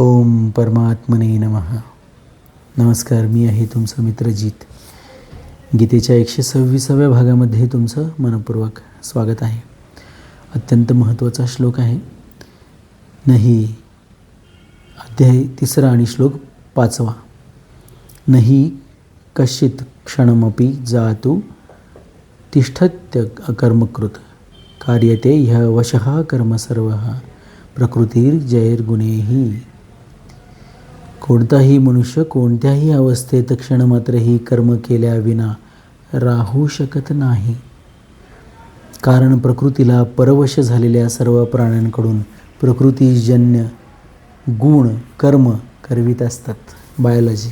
ओम परमात्मने नमः. नमस्कार मी आहे तुमचं मित्रजीत गीतेच्या एकशे सव्वीसाव्या भागामध्ये तुमचं मनपूर्वक स्वागत आहे. अत्यंत महत्त्वाचा श्लोक आहे. नाही अध्याय तिसरा आणि श्लोक पाचवा. नाही कश्चित क्षणमपि जातु तिष्ठत्य अकर्मकृत. कार्यते ह्य वशः कर्म सर्व प्रकृतीर्जैर्गुणेही कोणताही मनुष्य कोणत्याही अवस्थेत क्षणमात्रही कर्म केल्याविना राहू शकत नाही. कारण प्रकृतीला परवश झालेल्या सर्व प्राण्यांकडून प्रकृतीजन्य गुण कर्म करवीत असतात. बायोलॉजी.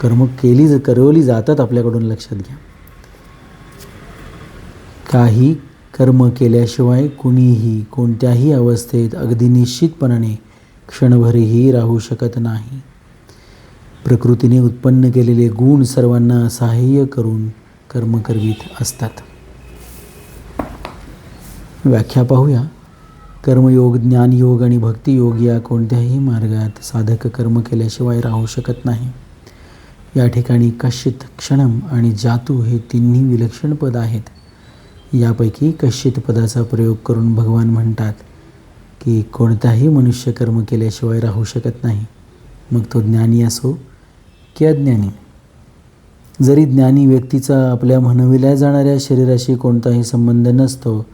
कर्म केली ज करवली जातात आपल्याकडून लक्षात घ्या. काही कर्म केल्याशिवाय कुणीही कोणत्याही अवस्थेत अगदी निश्चितपणाने क्षणभरही राहू शकत नाही. प्रकृतीने उत्पन्न केलेले गुण सर्वांना सहाय्य करून कर्म करवीत असतात. व्याख्या पाहूया. कर्मयोग ज्ञानयोग आणि भक्तियोग या कोणत्याही मार्गात साधक कर्म केल्याशिवाय राहू शकत नाही. या ठिकाणी कश्चित क्षणम आणि जातू हे तिन्ही विलक्षण पद आहेत. यापैकी कश्चित पदाचा प्रयोग करून भगवान म्हणतात की कोणताही मनुष्य कर्म केल्याशिवाय राहू शकत नाही. मग तो ज्ञानी असो की अज्ञानी जरी ज्ञानी व्यक्तीचा आपल्या म्हणविल्या जाणाऱ्या शरीराशी कोणताही संबंध नसतो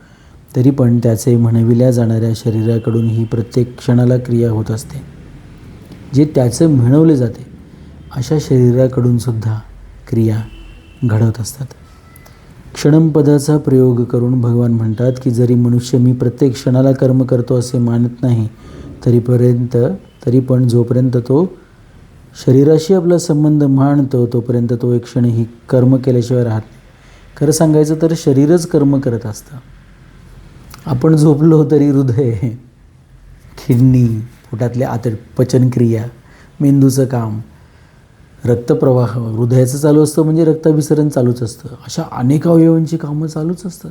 तरी पण त्याचे म्हणविल्या जाणाऱ्या शरीराकडून ही प्रत्येक क्षणाला क्रिया होत असते. जे त्याचं म्हणवले जाते अशा शरीराकडूनसुद्धा क्रिया घडवत असतात. क्षणंपदाचा प्रयोग करून भगवान म्हणतात की जरी मनुष्य मी प्रत्येक क्षणाला कर्म करतो असे मानत नाही तरीपर्यंत तरी पण जोपर्यंत तो शरीराशी आपला संबंध मानतो तोपर्यंत तो एक क्षणही कर्म केल्याशिवाय राहत नाही. खरं सांगायचं तर शरीरच कर्म करत असतं. आपण झोपलो तरी हृदय किडनी पोटातले आतड पचनक्रिया मेंदूचं काम रक्तप्रवाह हृदयाचं चालू असतं म्हणजे रक्ताभिसरण चालूच असतं. अशा अनेक अवयवांची कामं चालूच असतात.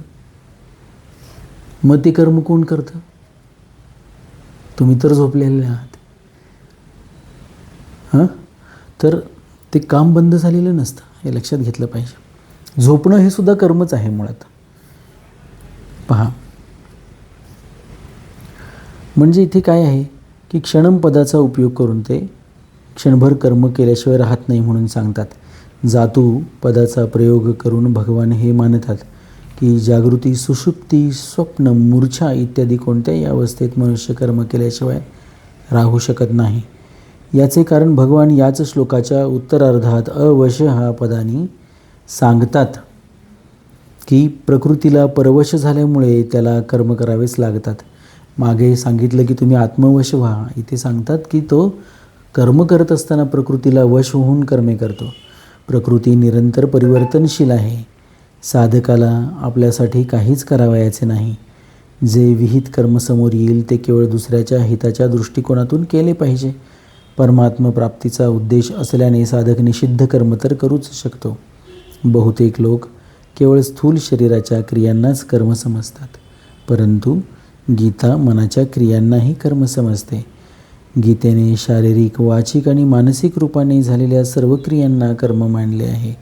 मग ते कर्म कोण करतं? तुम्ही तर झोपलेले आहात. हां? तर ते काम बंद झालेलं नसतं हे लक्षात घेतलं पाहिजे. झोपणं हे सुद्धा कर्मच आहे मुळात. पहा. म्हणजे इथे काय आहे? की क्षणम पदाचा उपयोग करून ते क्षणभर कर्म केल्याशिवाय राहत नाही म्हणून सांगतात. जातू पदाचा प्रयोग करून भगवान हे मानतात की जागृती सुषुप्ती स्वप्न मूर्छा इत्यादी कोणत्याही अवस्थेत मनुष्य कर्म केल्याशिवाय राहू शकत नाही. याचे कारण भगवान याच श्लोकाच्या उत्तरार्धात अवश हा पदाने सांगतात की प्रकृतीला परवश झाल्यामुळे त्याला कर्म करावेच लागतात. मागे सांगितलं की तुम्ही आत्मवश व्हा. इथे सांगतात की तो कर्म करत असताना प्रकृतीला वश होऊन कर्मे करतो. प्रकृती निरंतर परिवर्तनशील आहे. साधकाला आपल्यासाठी काहीच करावयाचे नाही. जे विहित कर्म समोर येईल ते केवळ दुसऱ्याच्या हिताच्या दृष्टिकोनातून केले पाहिजे. परमात्म प्राप्तीचा उद्देश असल्याने साधक निषिद्ध कर्म तर करूच शकतो. बहुतेक लोक केवळ स्थूल शरीराच्या क्रियांनाच कर्म समजतात. परंतु गीता मनाच्या क्रियांनाही कर्म समजते. गीतेने शारीरिक वाचिक आणि मानसिक रूपाने झालेल्या सर्व क्रियांना कर्म मानले आहे.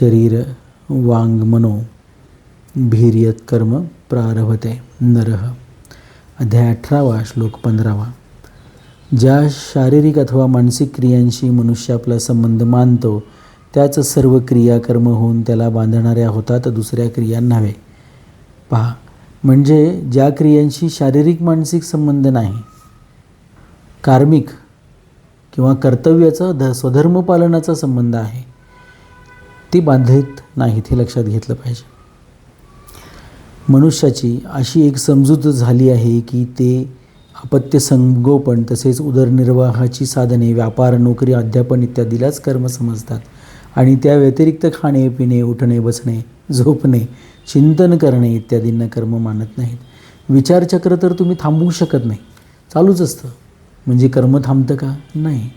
शरीर वांग मनो भीर्यत कर्म प्रारभते. नरह. अध्याय अठरावा श्लोक पंधरावा. ज्या शारीरिक अथवा मानसिक क्रियांशी मनुष्य आपला संबंध मानतो त्याच सर्व क्रिया कर्म होऊन त्याला बांधणाऱ्या होतात दुसऱ्या क्रिया नव्हे. पहा म्हणजे ज्या क्रियांशी शारीरिक मानसिक संबंध नाही कार्मिक किंवा कर्तव्याचा ध स्वधर्म पालनाचा संबंध आहे ती बांधित नाहीत हे लक्षात घेतलं पाहिजे. मनुष्याची अशी एक समजूत झाली आहे की ते अपत्य संगोपन तसेच उदरनिर्वाहाची साधने व्यापार नोकरी अध्यापन इत्यादीलाच कर्म समजतात आणि त्या व्यतिरिक्त खाणे पिणे उठणे बसणे झोपणे चिंतन करणे इत्यादींना कर्म मानत नाहीत. विचारचक्र तर तुम्ही थांबवू शकत नाही. चालूच असतं. म्हणजे कर्म थांबतं का? नाही.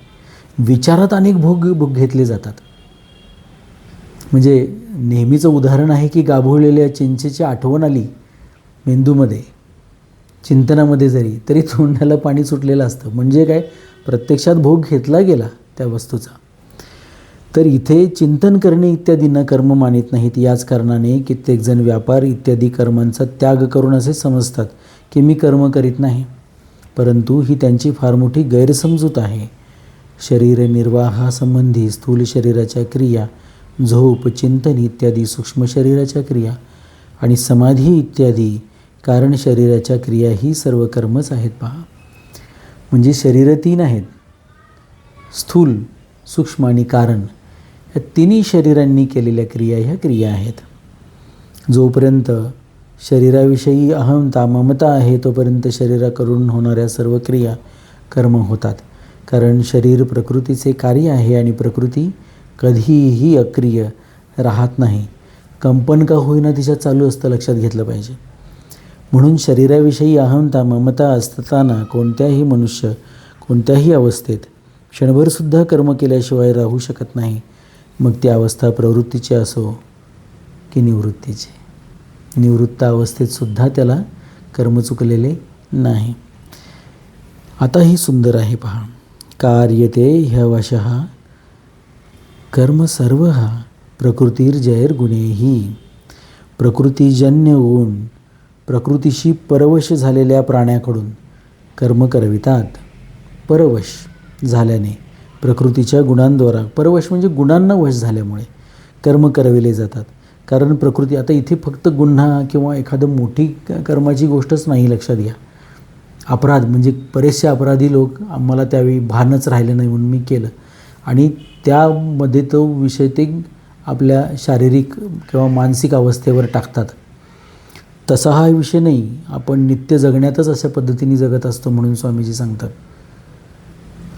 विचारात अनेक भोग भोग घेतले जातात. म्हणजे नेहमीचं उदाहरण आहे की गाभोळलेल्या चिंचेची आठवण आली मेंदूमध्ये चिंतनामध्ये जरी तरी तोंडाला पाणी सुटलेलं असतं. म्हणजे काय? प्रत्यक्षात भोग घेतला गेला त्या वस्तूचा. तर इथे चिंतन करणे इत्यादींना कर्म मानित नाहीत. याच कारणाने कित्येकजण व्यापार इत्यादी कर्मांचा त्याग करून असे समजतात की मी कर्म करीत नाही. परंतु ही त्यांची फार मोठी गैरसमजूत आहे. शरीर निर्वाहासंबंधी स्थूल शरीराच्या क्रिया झोप चिंतन इत्यादी सूक्ष्म शरीराच्या क्रिया आणि समाधी इत्यादी कारण शरीराच्या क्रिया ही सर्व कर्मच आहेत पहा. म्हणजे शरीर तीन आहेत. स्थूल सूक्ष्म आणि कारण या तिन्ही शरीरांनी केलेल्या क्रिया ह्या क्रिया आहेत. जोपर्यंत शरीराविषयी अहमता ममता आहे तोपर्यंत शरीराकडून होणाऱ्या सर्व क्रिया कर्म होतात. कारण शरीर प्रकृतीचे कार्य आहे आणि प्रकृती कधीही अक्रिय राहत नाही. कंपन का होईना तिच्या चालू असतं लक्षात घेतलं पाहिजे. म्हणून शरीराविषयी अहमता ममता असताना कोणत्याही मनुष्य कोणत्याही अवस्थेत क्षणभरसुद्धा कर्म केल्याशिवाय राहू शकत नाही. मग ती अवस्था प्रवृत्तीची असो की निवृत्तीची. निवृत्त अवस्थेतसुद्धा त्याला कर्म चुकलेले नाही. आता ही सुंदर आहे पहा. कार्यते ह्यवश कर्म सर्व प्रकृतीर्जयर गुणेही प्रकृतीजन्य गुण प्रकृतीशी परवश झालेल्या प्राण्याकडून कर्म करवितात. परवश झाल्याने प्रकृतीच्या गुणांद्वारा परवश म्हणजे गुणांना वश झाल्यामुळे कर्म करविले जातात. कारण प्रकृती आता इथे फक्त गुन्हा किंवा एखादं मोठी कर्माची गोष्टच नाही लक्षात घ्या. अपराध म्हणजे बरेचसे अपराधी लोक आम्हाला त्यावेळी भानच राहिलं नाही म्हणून मी केलं. आणि त्यामध्ये तो विषय ते आपल्या शारीरिक किंवा मानसिक अवस्थेवर टाकतात. तसा हा विषय नाही. आपण नित्य जगण्यातच अशा पद्धतीने जगत असतो म्हणून स्वामीजी सांगतात.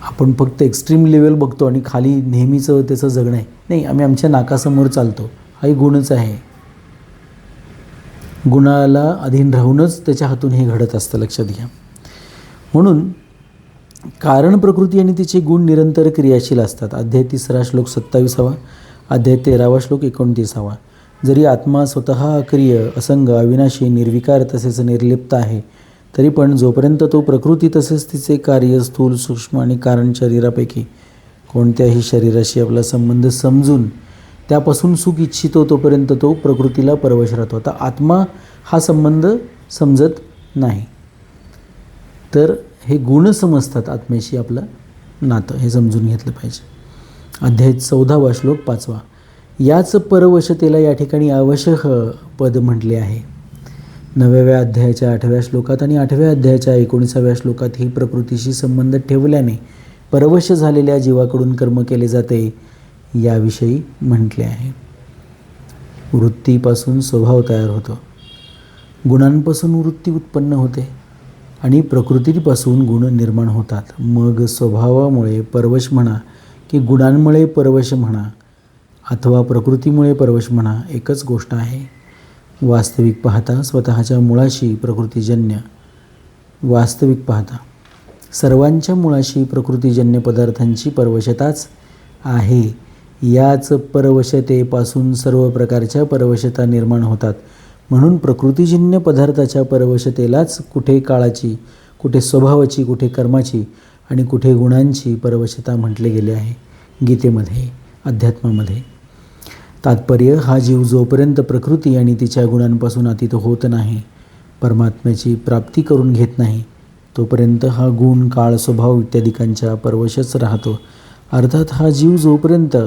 आपण फक्त एक्स्ट्रीम लेवल बघतो आणि खाली नेहमीचं त्याचं जगणं आहे. नाही आम्ही आमच्या नाकासमोर चालतो. हाही गुणच आहे. गुणाला अधीन राहूनच त्याच्या हातून हे घडत असतं लक्षात घ्या. म्हणून कारण प्रकृती आणि तिचे गुण निरंतर क्रियाशील असतात. अध्याय तिसरा श्लोक सत्तावीसावा अध्याय तेरावा श्लोक एकोणतीसावा. जरी आत्मा स्वतः अक्रिय असंग अविनाशी निर्विकार तसेच निर्लिप्त आहे तरी पण जोपर्यंत तो प्रकृती तसेच तिचे कार्य स्थूल सूक्ष्म आणि कारण शरीरापैकी कोणत्याही शरीराशी आपला संबंध समजून त्यापासून सुख इच्छितो तोपर्यंत तो प्रकृतीला परवश राहतो. आता आत्मा हा संबंध समजत नाही. तर हे गुण समजतात आत्म्याशी आपलं नातं हे समजून घेतलं पाहिजे. अध्याय चौदावा श्लोक पाचवा. याच परवशतेला या ठिकाणी आवश्यक पद म्हटले आहे. नवव्या अध्यायाच्या आठव्या श्लोकात आणि आठव्या अध्यायाच्या एकोणीसाव्या श्लोकात ही प्रकृतीशी संबंध ठेवल्याने परवश झालेल्या जीवाकडून कर्म केले जाते. याविषयी म्हटले आहे. वृत्तीपासून स्वभाव तयार होतो. गुणांपासून वृत्ती उत्पन्न होते आणि प्रकृतीपासून गुण निर्माण होतात. मग स्वभावामुळे परवश म्हणा की गुणांमुळे परवश म्हणा अथवा प्रकृतीमुळे परवश म्हणा एकच गोष्ट आहे. वास्तविक पाहता स्वतःच्या मुळाशी प्रकृतीजन्य. वास्तविक पाहता सर्वांच्या मुळाशी प्रकृतीजन्य पदार्थांची परवशताच आहे. याच परवशतेपासून सर्व प्रकारच्या परवशता निर्माण होतात. म्हणून प्रकृतीजन्य पदार्थाच्या परवशतेलाच कुठे काळाची कुठे स्वभावाची कुठे कर्माची आणि कुठे गुणांची परवशता म्हटले गेले आहे. गीतेमध्ये अध्यात्मामध्ये. तात्पर्य हा जीव जोपर्यंत प्रकृती आणि तिच्या गुणांपासून अतीत होत नाही परमात्म्याची प्राप्ती करून घेत नाही तोपर्यंत हा गुण काळ स्वभाव इत्यादिकांच्या परवशच राहतो. अर्थात हा जीव जोपर्यंत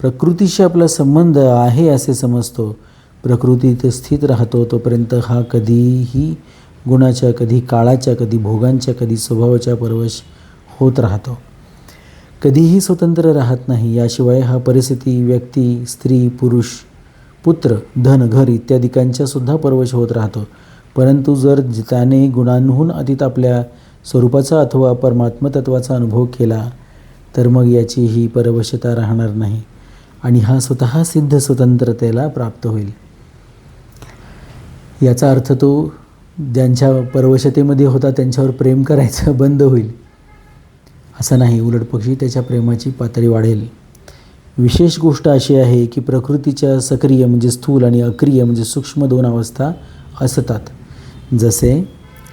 प्रकृतीशी आपला संबंध आहे असे समजतो. प्रकृतीत स्थित राहतो तोपर्यंत हा कधीही गुणाच्या कधी काळाच्या कधी भोगांच्या कधी स्वभावाच्या परवश होत राहतो. कधीही स्वतंत्र राहत नाही याशिवाय हा परिस्थिती व्यक्ती स्त्री पुरुष पुत्र धन घर इत्यादिकांच्या सुद्धा परवश होत राहतो. परंतु जर त्याने गुणांहून अतीत आपल्या स्वरूपाचा अथवा परमात्मतत्वाचा अनुभव केला तर मग याची ही परवशता राहणार नाही. आणि हा स्वतः सिद्ध स्वतंत्रतेला प्राप्त होईल. याचा अर्थ तो ज्यांच्या परवशतेमध्ये होता त्यांच्यावर प्रेम करायचं बंद होईल. असं नाही उलटपक्षी त्याच्या प्रेमाची पातळी वाढेल. विशेष गोष्ट अशी आहे की प्रकृतीच्या सक्रिय म्हणजे स्थूल आणि अक्रिय म्हणजे सूक्ष्म दोन अवस्था असतात. जसे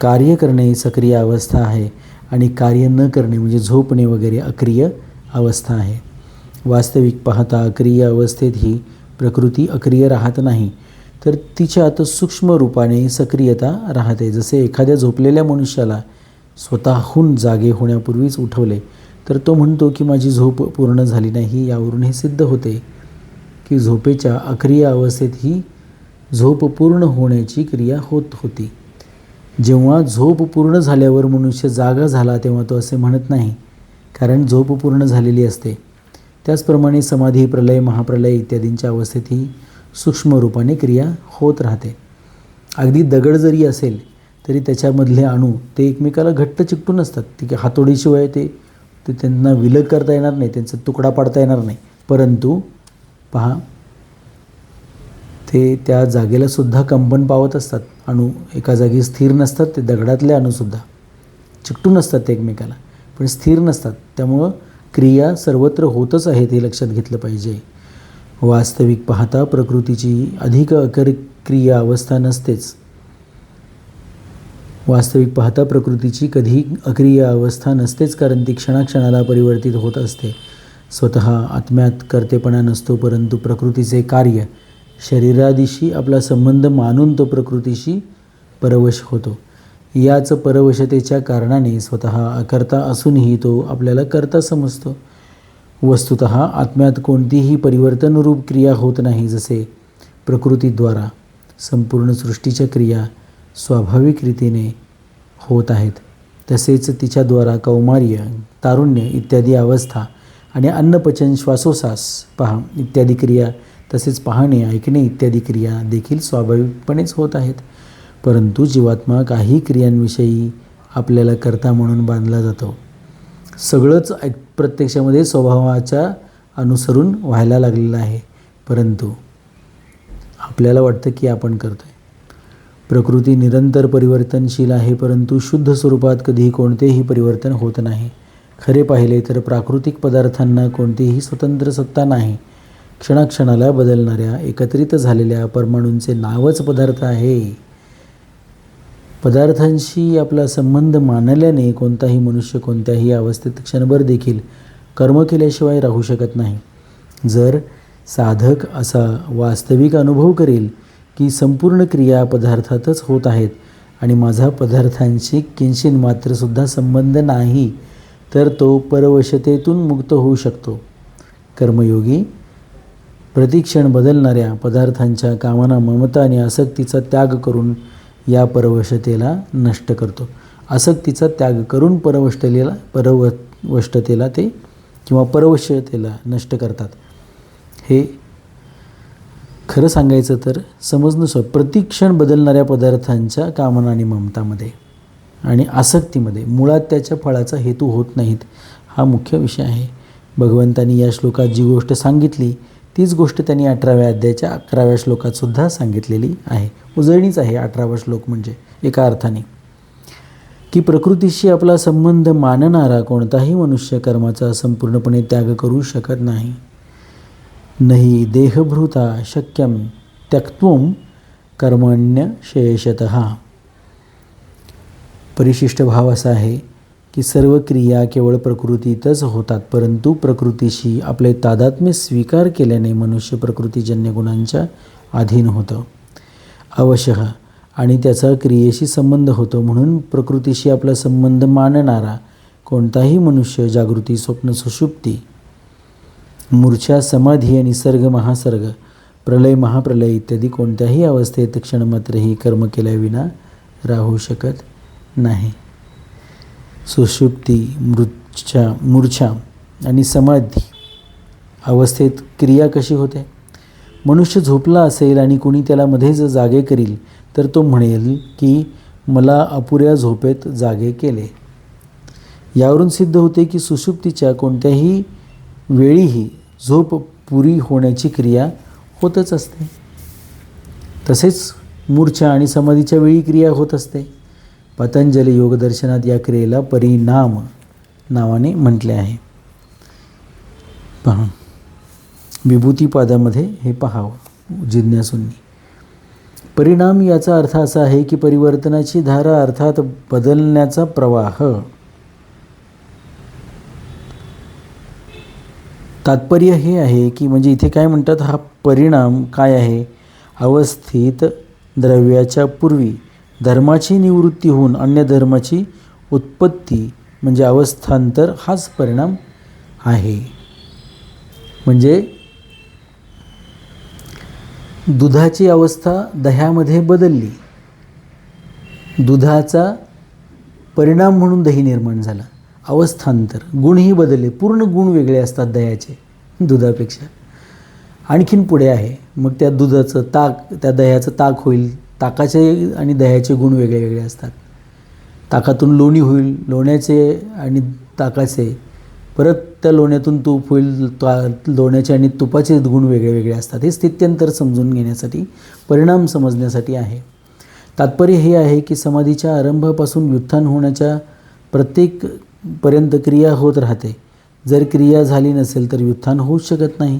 कार्य करणे सक्रिय अवस्था आहे आणि कार्य न करणे म्हणजे झोपणे वगैरे अक्रिय अवस्था आहे. वास्तविक पाहता अक्रिय अवस्थेत ही प्रकृती अक्रिय राहत नाही तर तिच्यात सूक्ष्म रूपाने सक्रियता राहते. जसे एखाद्या झोपलेल्या मनुष्याला स्वतःहून जागे होण्यापूर्वीच उठवले तर तो म्हणतो की माझी झोप पूर्ण झाली नाही. यावरून हे सिद्ध होते की झोपेच्या अक्रिय अवस्थेत ही झोप पूर्ण होण्याची क्रिया होत होती. जेव्हा झोप पूर्ण झाल्यावर मनुष्य जागा झाला तेव्हा तो असे म्हणत नाही कारण झोप पूर्ण झालेली असते. त्याचप्रमाणे समाधी प्रलय महाप्रलय इत्यादींच्या अवस्थेत ही सूक्ष्म रूपाने क्रिया होत राहते. अगदी दगड जरी असेल तरी त्याच्यामधले अणू ते एकमेकाला घट्ट चिकटून असतात ती हातोडीशिवाय ते ते त्यांना विलग करता येणार नाही त्यांचा तुकडा पाडता येणार नाही. परंतु पहा ते त्या जागेलासुद्धा कंपन पावत असतात. अणू एका जागी स्थिर नसतात ते दगडातले अणूसुद्धा चिकटून असतात ते एकमेकाला पण स्थिर नसतात. त्यामुळं क्रिया सर्वत्र होतच आहेत हे लक्षात घेतलं पाहिजे. वास्तविक पाहता प्रकृतीची अधिक अकरक्रिय अवस्था नसतेच. वास्तविक पाहता प्रकृतीची कधी अक्रिय अवस्था नसतेच कारण ती क्षणाक्षणाला परिवर्तित होत असते. स्वतः आत्म्यात कर्तेपणा नसतो परंतु प्रकृतीचे कार्य शरीरादिशी आपला संबंध मानून तो प्रकृतीशी परवश होतो. याच परवशतेच्या कारणाने स्वतः अकर्ता असूनही तो आपल्याला करता समजतो. वस्तुत आत्म्यात कोणतीही परिवर्तनरूप क्रिया होत नाही जसे प्रकृतीद्वारा संपूर्ण सृष्टीच्या क्रिया स्वाभाविक रीतीने होत आहेत. तसेच तिच्याद्वारा कौमार्य तारुण्य इत्यादी अवस्था आणि अन्नपचन श्वासोश्वास पहा इत्यादी क्रिया तसेच पाहणे ऐकणे इत्यादी क्रिया देखील स्वाभाविकपणेच होत आहेत. परंतु जीवात्मा काही क्रियांविषयी आपल्याला करता म्हणून बांधला जातो. सगळंच ऐक प्रत्यक्षामध्ये स्वभावाच्या अनुसरून व्हायला लागलेलं आहे. परंतु आपल्याला वाटतं की आपण करतो आहे प्रकृती निरंतर परिवर्तनशील आहे परंतु शुद्ध स्वरूपात कधीही कोणतेही परिवर्तन होत नाही. खरे पाहिले तर प्राकृतिक पदार्थांना कोणतीही स्वतंत्र सत्ता नाही. क्षणाक्षणाला बदलणाऱ्या एकत्रित झालेल्या परमाणूंचे नावच पदार्थ आहे. पदार्थांशी आपला संबंध मानल्याने कोणताही मनुष्य कोणत्याही अवस्थेत क्षणभर देखील कर्म केल्याशिवाय राहू शकत नाही. जर साधक असा वास्तविक अनुभव करेल की संपूर्ण क्रिया पदार्थातच होत आहेत आणि माझा पदार्थांशी किंचिन मात्रसुद्धा संबंध नाही तर तो परवशतेतून मुक्त होऊ शकतो. कर्मयोगी प्रतिक्षण बदलणाऱ्या पदार्थांच्या कामना ममता आणि आसक्तीचा त्याग करून या परवशतेला नष्ट करतो. आसक्तीचा त्याग करून परवष्टलेला परवष्टतेला ते किंवा परवशतेला नष्ट करतात. हे खरं सांगायचं तर समजनुसार प्रतिक्षण बदलणाऱ्या पदार्थांच्या कामना आणि ममतामध्ये आणि आसक्तीमध्ये मुळात त्याच्या फळाचा हेतू होत नाहीत. हा मुख्य विषय आहे. भगवंतांनी या श्लोकात जी गोष्ट सांगितली तीच गोष्ट त्यांनी अठराव्या अध्यायाच्या अकराव्या श्लोकातसुद्धा सांगितलेली आहे. उजळणीच आहे अठरावा श्लोक म्हणजे एका अर्थाने. की प्रकृतीशी आपला संबंध मानणारा कोणताही मनुष्य कर्माचा संपूर्णपणे त्याग करू शकत नाही. नाही देहभृता शक्यम त्यक्त्व कर्मण्य शेषत. परिशिष्ट भाव असा आहे की सर्व क्रिया केवळ प्रकृतीतच होतात परंतु प्रकृतीशी आपले तादात्म्य स्वीकार केल्याने मनुष्य प्रकृतीजन्य गुणांच्या अधीन होतं. अवश्य आणि त्याचा क्रियेशी संबंध होतो म्हणून प्रकृतीशी आपला संबंध मानणारा कोणताही मनुष्य जागृती स्वप्न सुषुप्ती मूर्छा समाधी निसर्ग महासर्ग प्रलय महाप्रलय इत्यादी कोणत्याही अवस्थेत क्षणमात्रही कर्म केल्याविना राहू शकत नाही. सुषुप्ती मृच्छा मूर्छा आणि समाधी अवस्थेत क्रिया कशी होते? मनुष्य झोपला असेल आणि कुणी त्याला मध्येच जागे करील तर तो म्हणेल की मला अपुऱ्या झोपेत जागे केले. यावरून सिद्ध होते की सुषुप्तीच्या कोणत्याही वेळीही झोप पुरी होण्याची क्रिया होतच असते. तसेच मूर्छा आणि समाधीच्या वेळी क्रिया होत असते. पतंजली योगदर्शनात या क्रियेला परिणाम नावाने म्हटले आहे. पहा. विभूतीपादामध्ये हे पहावं. जिज्ञासूंनी. परिणाम याचा अर्थ असा आहे की परिवर्तनाची धारा अर्थात बदलण्याचा प्रवाह. तात्पर्य हे आहे की म्हणजे इथे काय म्हणतात? हा परिणाम काय आहे? अवस्थित द्रव्याच्या पूर्वी. धर्माची निवृत्ती होऊन अन्य धर्माची उत्पत्ती म्हणजे अवस्थांतर हाच परिणाम आहे. म्हणजे दुधाची अवस्था दह्यामध्ये बदलली. दुधाचा परिणाम म्हणून दही निर्माण झाला. अवस्थांतर गुणही बदलले. पूर्ण गुण वेगळे असतात दह्याचे दुधापेक्षा. आणखीन पुढे आहे. मग त्या दुधाचं ताक त्या दह्याचं ताक होईल ताकाचे आणि दह्याचे गुण वेगळे वेगळे असतात. ताकातून लोणी होईल लोण्याचे आणि ताकाचे. परत त्या लोण्यातून तूप होईल ता लोण्याचे आणि तुपाचे गुण वेगळे वेगळे असतात. हे स्थित्यंतर समजून घेण्यासाठी परिणाम समजण्यासाठी आहे. तात्पर्य हे आहे की समाधीच्या आरंभापासून व्युत्थान होण्याच्या प्रत्येक पर्यंत क्रिया होत राहते. जर क्रिया झाली नसेल तर व्युत्थान होऊच शकत नाही.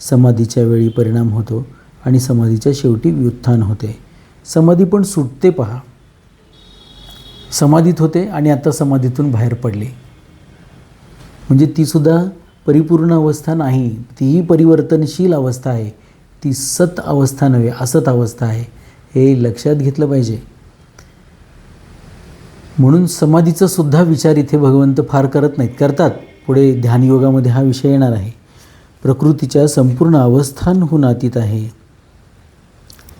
समाधीच्या वेळी परिणाम होतो आणि समाधीच्या शेवटी व्युत्थान होते. समाधी पण सुटते पहा. समाधीत होते आणि आता समाधीतून बाहेर पडले. म्हणजे तीसुद्धा परिपूर्ण अवस्था नाही. तीही परिवर्तनशील अवस्था आहे. ती सत अवस्था नव्हे असत अवस्था आहे. हे लक्षात घेतलं पाहिजे. म्हणून समाधीचा सुद्धा विचार इथे भगवंत फार करत नाहीत. करतात. पुढे ध्यानयोगामध्ये हा विषय येणार आहे. प्रकृतीच्या संपूर्ण अवस्थांहून अतीत आहे.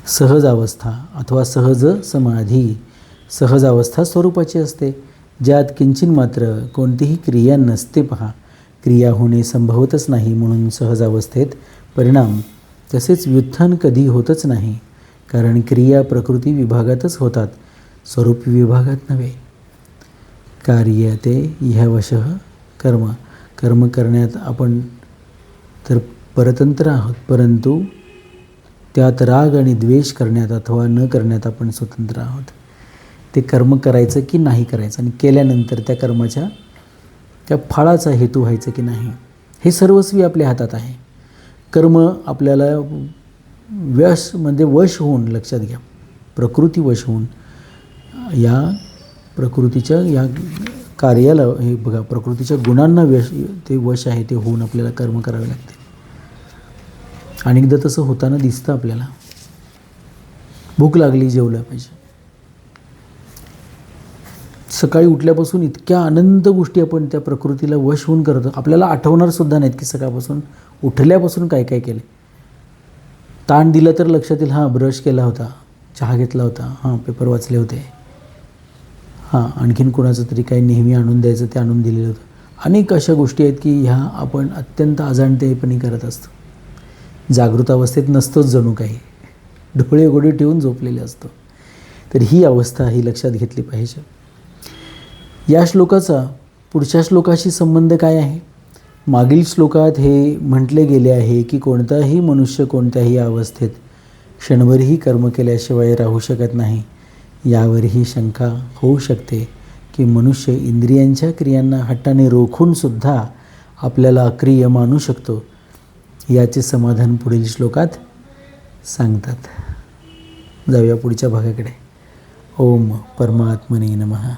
सहज अवस्था अथवा सहज समाधी सहज अवस्था स्वरूपाची असते. ज्यात किंचिन मात्र कोणतीही क्रिया नसते पहा. क्रिया होणे संभवतच नाही म्हणून सहज अवस्थेत परिणाम तसेच व्युत्थान कधी होतच नाही. कारण क्रिया प्रकृती विभागातच होतात. स्वरूप विभागात नव्हे. कार्य ते ह्यावश कर्म. कर्म करण्यात आपण तर परतंत्र आहोत. परंतु त्यात राग आणि द्वेष करण्यात अथवा न करण्यात आपण स्वतंत्र आहोत. ते कर्म करायचं की नाही करायचं आणि केल्यानंतर त्या कर्माच्या त्या फळाचा हेतू व्हायचं की नाही हे सर्वस्वी आपल्या हातात आहे. कर्म आपल्याला व्यश म्हणजे वश होऊन लक्षात घ्या प्रकृती वश होऊन या प्रकृतीच्या या कार्याला हे बघा प्रकृतीच्या गुणांना व्यश ते वश आहे ते होऊन आपल्याला कर्म करावे लागते अनेकदा तसं होताना दिसतं आपल्याला. भूक लागली जेवलं पाहिजे. सकाळी उठल्यापासून इतक्या अनंत गोष्टी आपण त्या प्रकृतीला वश होऊन करतो. आपल्याला आठवणार सुद्धा नाहीत की सकाळपासून उठल्यापासून काय काय केले ताण दिलं तर लक्षात येईल हां ब्रश केला होता चहा घेतला होता हां पेपर वाचले होते. हां आणखीन कोणाचं तरी काही नेहमी आणून द्यायचं ते आणून दिलेलं होतं. अनेक अशा गोष्टी आहेत की ह्या आपण अत्यंत अजाणतेपणी करत असतो. जागृत अवस्थेत नसतोच जणू काही. डोळे गोडे ठेवून झोपलेले असतो. तर ही अवस्था ही लक्षात घेतली पाहिजे. या श्लोकाचा पुढच्या श्लोकाशी संबंध काय आहे? मागील श्लोकात हे म्हटले गेले आहे की कोणताही मनुष्य कोणत्याही अवस्थेत क्षणभरही कर्म केल्याशिवाय राहू शकत नाही. यावरही शंका होऊ शकते की मनुष्य इंद्रियांच्या क्रियांना हट्टाने रोखूनसुद्धा आपल्याला अक्रिय मानू शकतो. याचे समाधान पुढील श्लोकात सांगतात. जाऊया पुढच्या भागाकडे. ओम परमात्मने नमः.